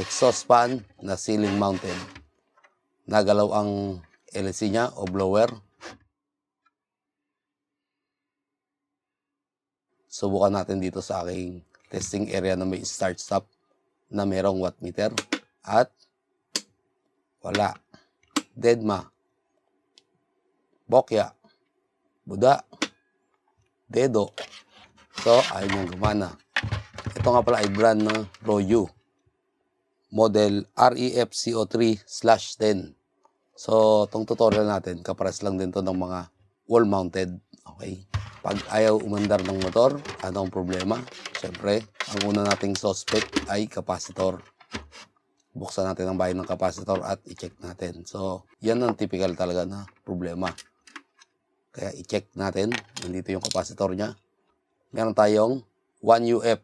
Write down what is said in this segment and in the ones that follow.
exhaust fan na ceiling mounted. Nagalaw ang LC niya o blower. Subukan natin dito sa aking testing area na may start-stop na merong watt meter. At wala. Deadma. Bokya. Buda. Dedo. So, ayaw niyang gumana. Ito nga pala ay brand ng Royu. Model E REFCO3 slash 10. So, itong tutorial natin, kapares lang din to ng mga wall-mounted. Okay? Pag ayaw umandar ng motor, anong problema? Siyempre, ang una nating suspect ay capacitor. Buksan natin ang bahay ng capacitor at i-check natin. So, yan ang typical talaga na problema. Kaya i-check natin. Nandito yung capacitor niya. Meron tayong 1 UF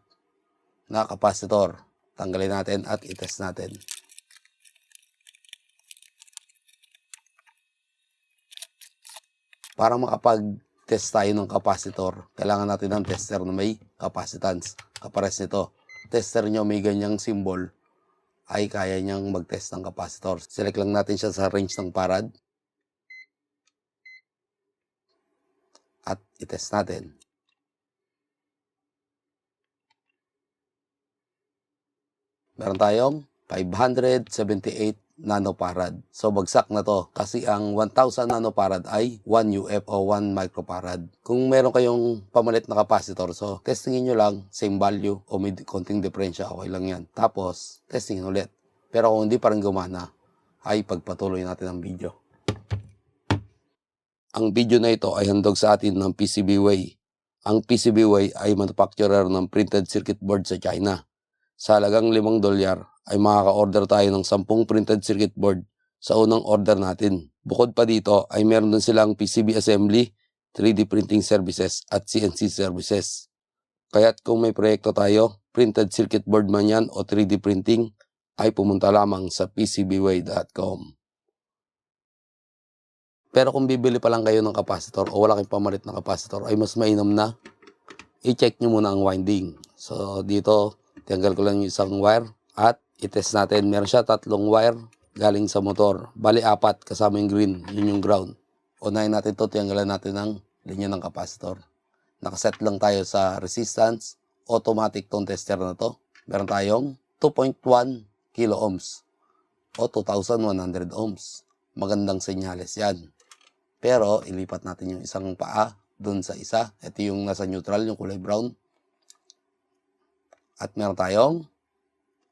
na capacitor. Tanggalin natin at i-test natin. Para makapag-test tayo ng capacitor, kailangan natin ng tester na may capacitance. Kapares nito. Tester nyo may ganyang symbol ay kaya niyang mag-test ng capacitor. Select lang natin siya sa range ng farad. At i-test natin. Meron tayong 578 nanofarad. So bagsak na to kasi ang 1000 nanofarad ay 1 UF o 1 microfarad. Kung meron kayong pamalit na capacitor, so testingin nyo lang same value o may konting diferensya, okay lang yan. Tapos testingin ulit. Pero kung hindi pa rin gumana, ay pagpatuloy natin ang video. Ang video na ito ay handog sa atin ng PCBWay. Ang PCBWay ay manufacturer ng printed circuit board sa China. Sa halagang 5 dolyar ay makaka-order tayo ng 10 printed circuit board sa unang order natin. Bukod pa dito ay meron din silang PCB assembly, 3D printing services at CNC services. Kaya't kung may proyekto tayo, printed circuit board man yan o 3D printing, ay pumunta lamang sa PCBWay.com. Pero kung bibili pa lang kayo ng capacitor o wala kayong pamalit na capacitor, ay mas mainam na i-check nyo muna ang winding. So dito, tanggal ko lang yung isang wire at i-test natin. Meron siya tatlong wire galing sa motor. Bali apat kasama yung green, yun yung ground. Unahin natin to, tanggalan natin ng linya ng capacitor. Nakaset lang tayo sa resistance. Automatic tong tester na to. Meron tayong 2.1 kilo ohms o 2,100 ohms. Magandang senyales yan. Pero ilipat natin yung isang paa dun sa isa. Ito yung nasa neutral, yung kulay brown. At meron tayong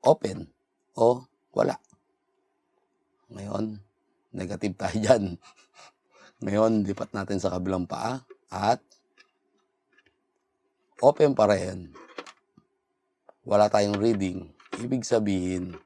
open o wala. Ngayon, negative tayo dyan. Ngayon, lipat natin sa kabilang paa at open pa rin. Wala tayong reading. Ibig sabihin,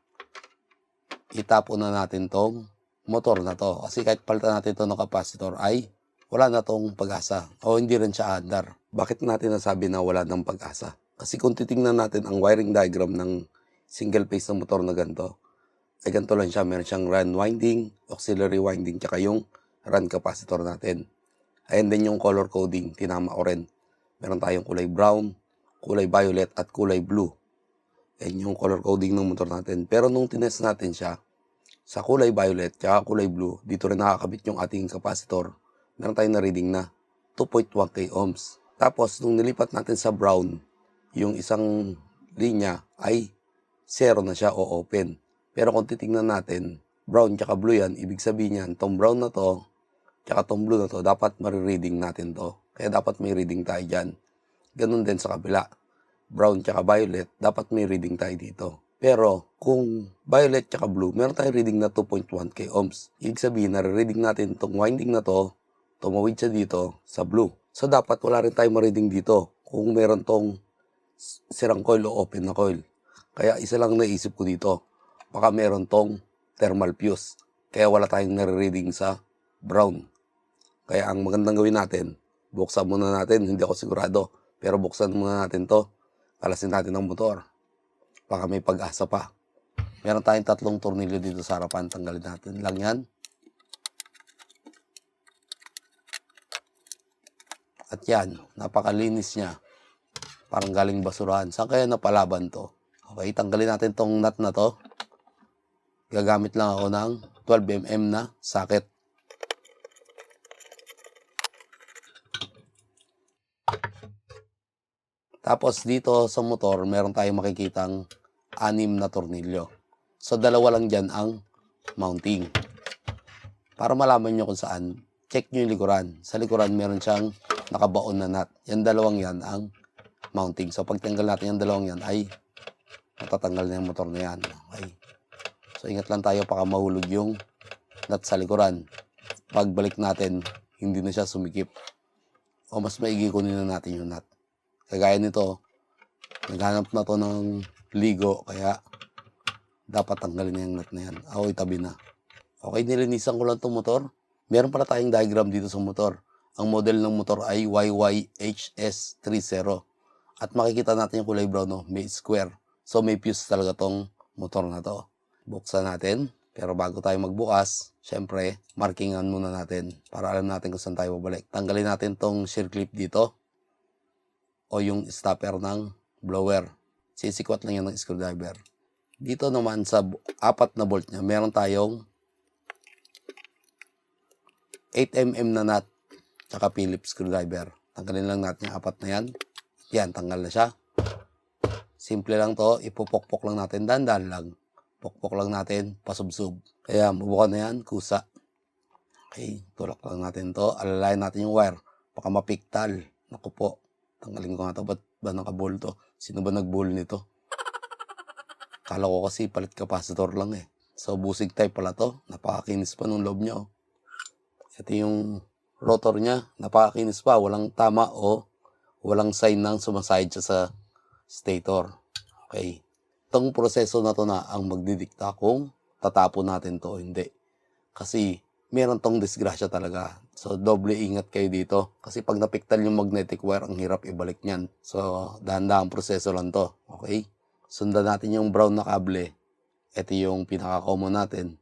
itapon na natin tong motor na to. Kasi kahit palitan natin to ng capacitor ay wala na tong pag-asa o hindi rin siya andar. Bakit natin nasabi na wala ng pag-asa? Kasi kung titingnan natin ang wiring diagram ng single phase na motor na ganito, ay ganito lang siya. Meron siyang run winding, auxiliary winding, tsaka yung run capacitor natin. Ayan din yung color coding, tinama ko. Meron tayong kulay brown, kulay violet, at kulay blue. Ayan yung color coding ng motor natin. Pero nung tinest natin siya, sa kulay violet, tsaka kulay blue, dito rin nakakabit yung ating capacitor. Meron tayong na reading na 2.1k ohms. Tapos, nung nilipat natin sa brown, yung isang linya ay zero na siya o open. Pero kung titingnan natin, brown tsaka blue yan, ibig sabihin yan, tong brown na to, tsaka tong blue na to, dapat marireading natin to. Kaya dapat may reading tayo dyan. Ganun din sa kabila. Brown tsaka violet, dapat may reading tayo dito. Pero kung violet tsaka blue, meron tayong reading na 2.1k ohms. Ibig sabihin, nare-reading natin tong winding na to, tumawid siya dito sa blue. So dapat wala rin tayong ma-reading dito kung meron tong sirang coil o open na coil. Kaya isa lang naisip ko dito, baka meron tong thermal fuse. Kaya wala tayong nare-reading sa brown. Kaya ang magandang gawin natin, buksan muna natin, hindi ako sigurado, pero buksan muna natin to, kalasin natin ang motor. Baka may pag-asa pa. Meron tayong tatlong tornilyo dito sa harapan, tanggalin natin lang yan. At yan, napakalinis niya. Parang galing basurahan. Saan kaya napalaban to? Okay, tanggalin natin tong nut na to. gagamit lang ako ng 12mm na socket. Tapos dito sa motor, meron tayong makikitang anim na tornilyo. So dalawa lang dyan ang mounting. Para malaman nyo kung saan, check nyo yung likuran. Sa likuran, meron siyang nakabaon na nut. Yan dalawang yan ang mounting. So pag tanggal natin yung dalawang yan, ay matatanggal na yung motor na yan. Okay. So ingat lang tayo baka mahulog yung nut sa likuran. Pagbalik natin, hindi na siya sumikip. O mas maigi kunin na natin yung nut. Kagaya nito, naghanap na to ng ligo, kaya dapat tanggalin na yung nut na yan. Ako itabi na. Okay, nilinisan ko lang itong motor. Meron pala tayong diagram dito sa motor. Ang model ng motor ay YYHS30. At makikita natin yung kulay brown, no? may square. So may fuse talaga tong motor na to. Buksan natin. Pero bago tayo magbukas, syempre, markingan muna natin para alam natin kung saan tayo babalik. Tanggalin natin tong shear clip dito o yung stopper ng blower. Sisikwat lang yan ng screwdriver. Dito naman sa apat na bolt niya, meron tayong 8mm na nut tsaka Phillips screwdriver. Tanggalin lang natin yung apat na yan. Yan, tanggal na siya. Simple lang to, ipupokpok lang natin, dandan lang. Pokpok lang natin, pasubsub. Kaya mabukan na yan, kusa. Okay, tulak lang natin to. Alalayan natin yung wire. Baka mapiktal. Naku po. Tanggalin ko nga to. Ba't ba nakabol to? Sino ba nag-ball nito? Kala ko kasi palit capacitor lang eh. So, busig type pala to. Napakakinis pa nung loob niya. Oh. Ito yung rotor niya. Napakakinis pa. Walang tama o walang sign ng sumaside siya sa stator. Okay. Itong proseso na to na ang magdidikta kung tatapon natin to o hindi. Kasi meron tong disgrasya talaga. So, doble ingat kayo dito. Kasi pag napiktal yung magnetic wire, ang hirap ibalik niyan. So, dahan-dahang proseso lang to. Okay? Sundan natin yung brown na kable. Ito yung pinaka-common natin.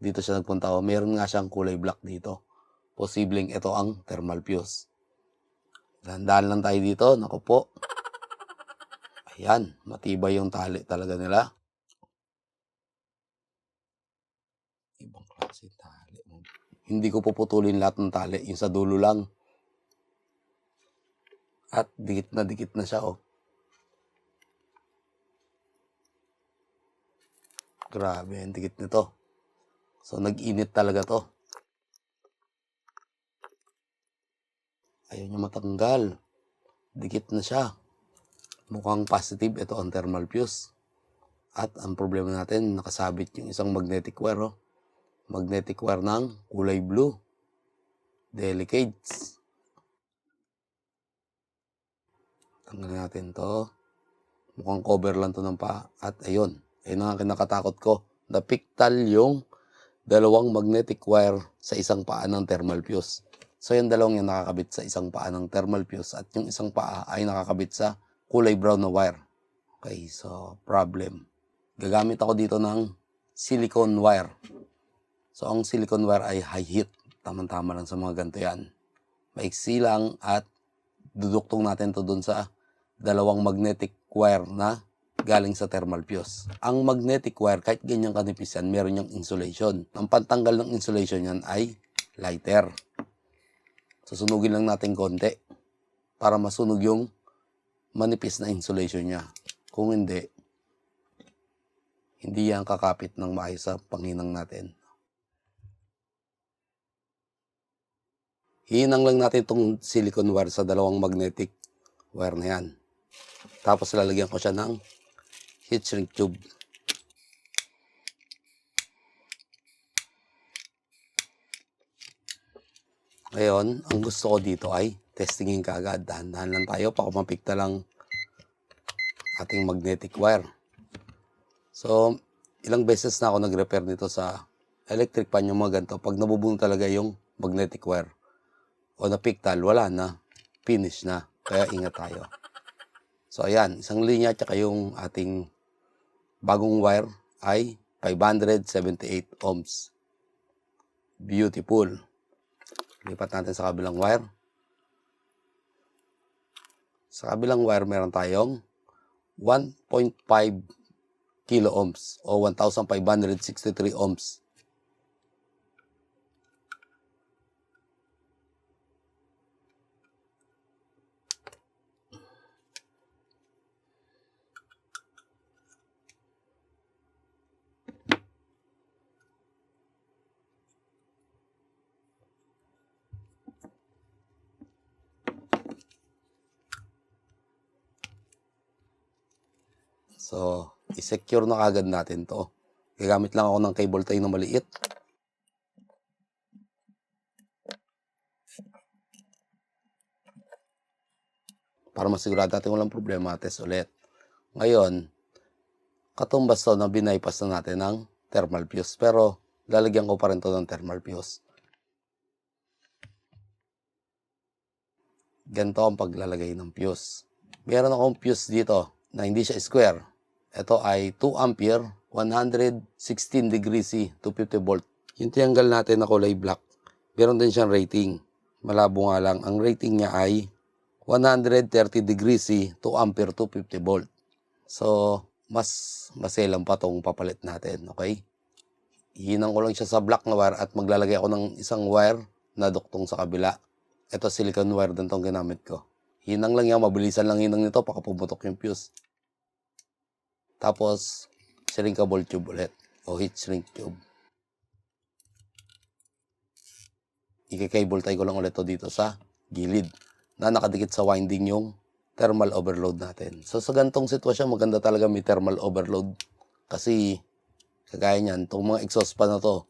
Dito siya nagpunta. O, meron nga siyang kulay black dito. Posibleng ito ang thermal fuse. Dahan-dahan lang tayo dito. Naku po. Ayan. Matibay yung tali talaga nila. Ibang klase tali. Hindi ko puputulin lahat ng tali. Yung sa dulo lang. At dikit na dikit na siya, oh. Grabe, ang dikit nito. So, nag-init talaga to. Ayaw niya matanggal. Dikit na siya. Mukhang positive ito ang thermal fuse. At ang problema natin, nakasabit yung isang magnetic wire, oh. Magnetic wire ng kulay blue. Delicates. Tanggalin natin to. Mukhang cover lang to ng pa. At ayun, ayun ang kinakatakot ko. Napiktal yung dalawang magnetic wire sa isang paa ng thermal fuse. So yung dalawang yan nakakabit sa isang paa ng thermal fuse at yung isang paa ay nakakabit sa kulay brown na wire. Okay, so problem. Gagamit ako dito ng silicone wire. So ang silicone wire ay high heat. Tama-tama lang sa mga ganito yan. Maiksi lang at duduktong natin to dun sa dalawang magnetic wire na galing sa thermal fuse. Ang magnetic wire, kahit ganyan kanipis yan, meron yung insulation. Ang pantanggal ng insulation yan ay lighter. Susunugin lang natin konti para masunog yung manipis na insulation niya. Kung hindi, hindi yan kakapit ng maayos sa panghinang natin. Hinang lang natin itong silicone wire sa dalawang magnetic wire na yan. Tapos lalagyan ko siya ng heat shrink tube. Ngayon, ang gusto ko dito ay testingin ka agad. Dahan-dahan lang tayo para mapikta lang ating magnetic wire. So, ilang beses na ako nag-repair nito sa electric pan yung mga ganito. Pag nabubuno talaga yung magnetic wire o napiktal, wala na. Finish na. Kaya ingat tayo. So, ayan. Isang linya tsaka yung ating bagong wire ay 578 ohms. Beautiful. Lipat natin sa kabilang wire. Sa kabilang wire, meron tayong 1.5 kilo ohms o 1,563 ohms. So, i-secure na kagad natin to. Gagamit lang ako ng cable tie na maliit. Para masigurado natin walang problema, test ulit. Ngayon, katumbas to na binaypas na natin ng thermal fuse. Pero, lalagyan ko pa rin to ng thermal fuse. Ganito ang paglalagay ng fuse. Meron akong fuse dito na hindi siya square. Ito ay 2 ampere, 116 degrees C, 250 volt. Yung triangle natin na kulay black, meron din siyang rating. Malabo nga lang, ang rating niya ay 130 degrees C, 2 ampere, 250 volt. So, mas maselang pa tong papalit natin, okay? Hinang ko lang siya sa black na wire at maglalagay ako ng isang wire na duktong sa kabila. Ito silicone wire din tong ginamit ko. Hinang lang yan, mabilisan lang hinang nito, baka pumutok yung fuse. Tapos, shrinkable tube ulit. O heat shrink tube. Ikikable tie ko lang ulit to dito sa gilid na nakadikit sa winding yung thermal overload natin. So, sa gantong sitwasyon, maganda talaga may thermal overload. Kasi, kagaya niyan, itong mga exhaust pa na to,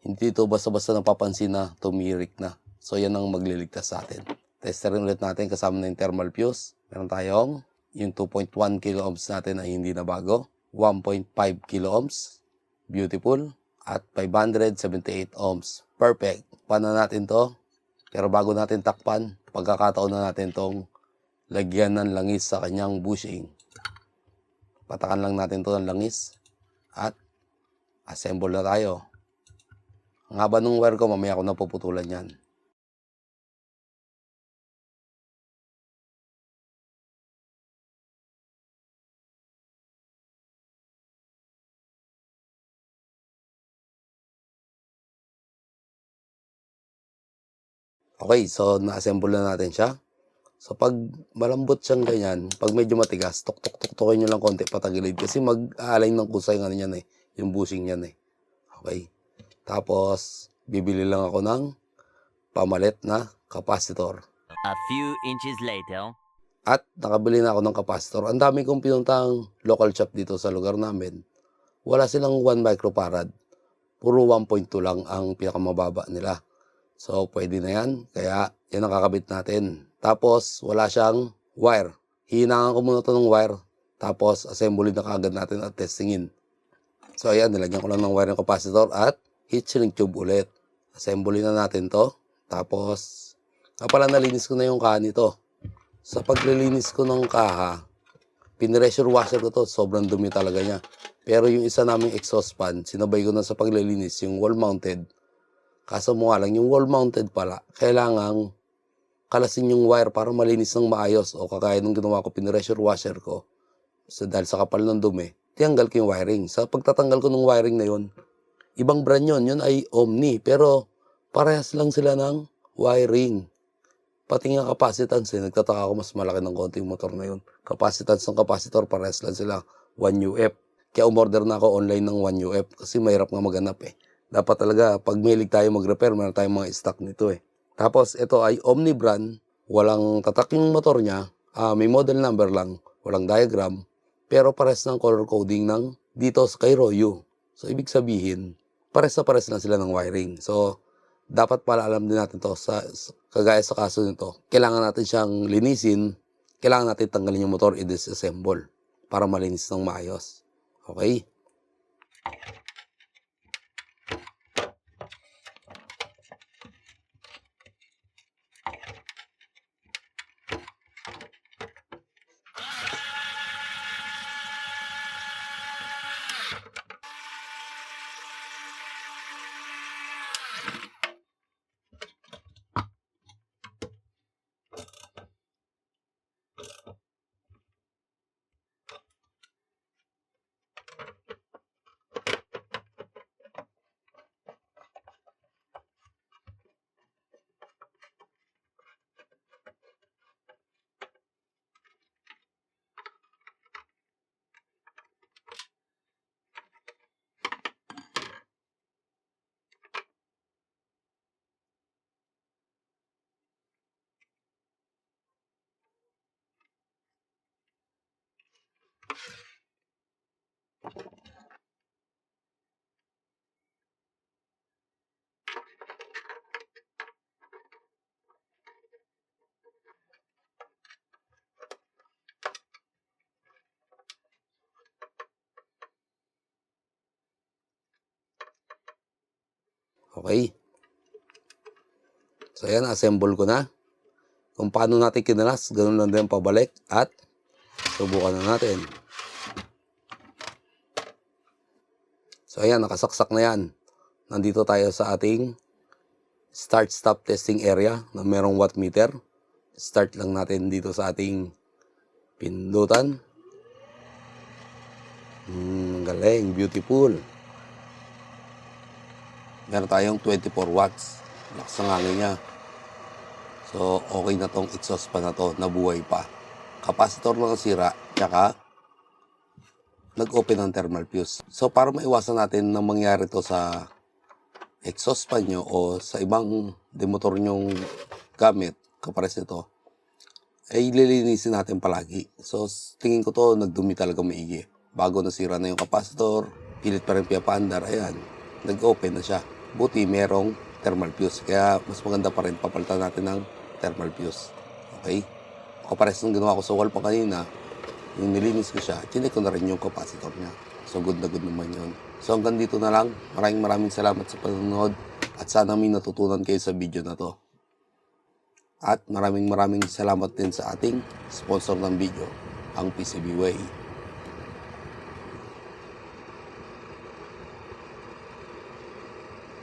hindi ito basta-basta napapansin na tumirik na. So, yan ang magliligtas sa atin. Testerin ulit natin kasama na yung thermal fuse. Meron tayong yung 2.1 kilo ohms natin ay hindi na bago. 1.5 kilo ohms. Beautiful. At 578 ohms. Perfect. Paano natin to? Pero bago natin takpan, pagkakataon na natin tong lagyan ng langis sa kanyang bushing. Patakan lang natin to ng langis. At assemble na tayo. Ang haba ng wire ko, mamaya ko na puputulan yan. Okay, so na-assemble na natin siya. So pag malambot siyang ganyan, pag medyo matigas, tok-tok-tok-tokin nyo lang konti patagilid kasi mag-align ng kusay ng ano yan eh, yung bushing yan eh. Okay. Tapos, bibili lang ako ng pamalit na capacitor. A few inches later. At nakabili na ako ng capacitor. Ang dami kong pinuntang local shop dito sa lugar namin. Wala silang 1 microfarad. Puro 1.2 lang ang pinakamababa nila. So, pwede na yan. Kaya, yan ang kakabit natin. Tapos, wala siyang wire. Hinangan ko muna to ng wire. Tapos, assembly na kagad natin at testingin. So, ayan, nilagyan ko lang ng wire ng capacitor at heat shrink tube ulit. Assembly na natin to. Tapos, nga pala nalinis ko na yung kaha nito. Sa paglilinis ko ng kaha, pinressure washer ko to. Sobrang dumi talaga niya. Pero yung isa naming exhaust fan, sinabay ko na sa paglilinis, yung wall mounted. Kaso mo nga lang, yung wall mounted pala, kailangang kalasin yung wire para malinis ng maayos. O kagaya nung ginawa ko, pinressure washer ko. So, dahil sa kapal ng dumi, tiyanggal ko yung wiring. Sa pagtatanggal ko ng wiring na yun, ibang brand yun, yun ay Omni. Pero parehas lang sila ng wiring. Pati nga capacitance, eh, nagtataka ako mas malaki ng konti yung motor na yun. Capacitance ng capacitor, parehas lang sila. 1UF. Kaya umorder na ako online ng 1UF kasi mahirap nga maganap eh. Dapat talaga, pag milig tayo mag-repair, meron tayong mga stock nito eh. Tapos, ito ay Omni brand. Walang tatak yung motor niya. Ah, may model number lang. Walang diagram. Pero pares ng color coding ng dito kay Royo. So, ibig sabihin, pares na pares lang sila ng wiring. So, dapat pala alam din natin to sa, sa kagaya sa kaso nito. Kailangan natin siyang linisin. Kailangan natin tanggalin yung motor i-disassemble para malinis ng maayos. Okay? Okay. So, ayan, assemble ko na. Kung paano natin kinalas, ganun lang din pabalik at subukan na natin. So, ayan, nakasaksak na yan. Nandito tayo sa ating start-stop testing area na merong watt meter. Start lang natin dito sa ating pindutan. Hmm, galing, beautiful. Meron tayong 24 watts. Lakas ng hangin niya. So, okay na tong exhaust pa na to, nabuhay pa. Capacitor lang ang sira, tsaka nag-open ang thermal fuse. So, para maiwasan natin na mangyari to sa exhaust fan nyo o sa ibang demotor nyong gamit, kapares nito, ay lilinisin natin palagi. So, tingin ko to, nagdumi talaga maigi. Bago nasira na yung capacitor, pilit pa rin piapandar, ayan, nag-open na siya. Buti merong thermal fuse. Kaya mas maganda pa rin papalitan natin ng thermal fuse. Okay? Kapares nung ginawa ko sa wall pa kanina, yung nilinis ko siya, chinek ko na rin yung capacitor niya. So good na good naman yun. So hanggang dito na lang. Maraming maraming salamat sa panonood at sana may natutunan kayo sa video na to. At maraming maraming salamat din sa ating sponsor ng video, ang PCB Way.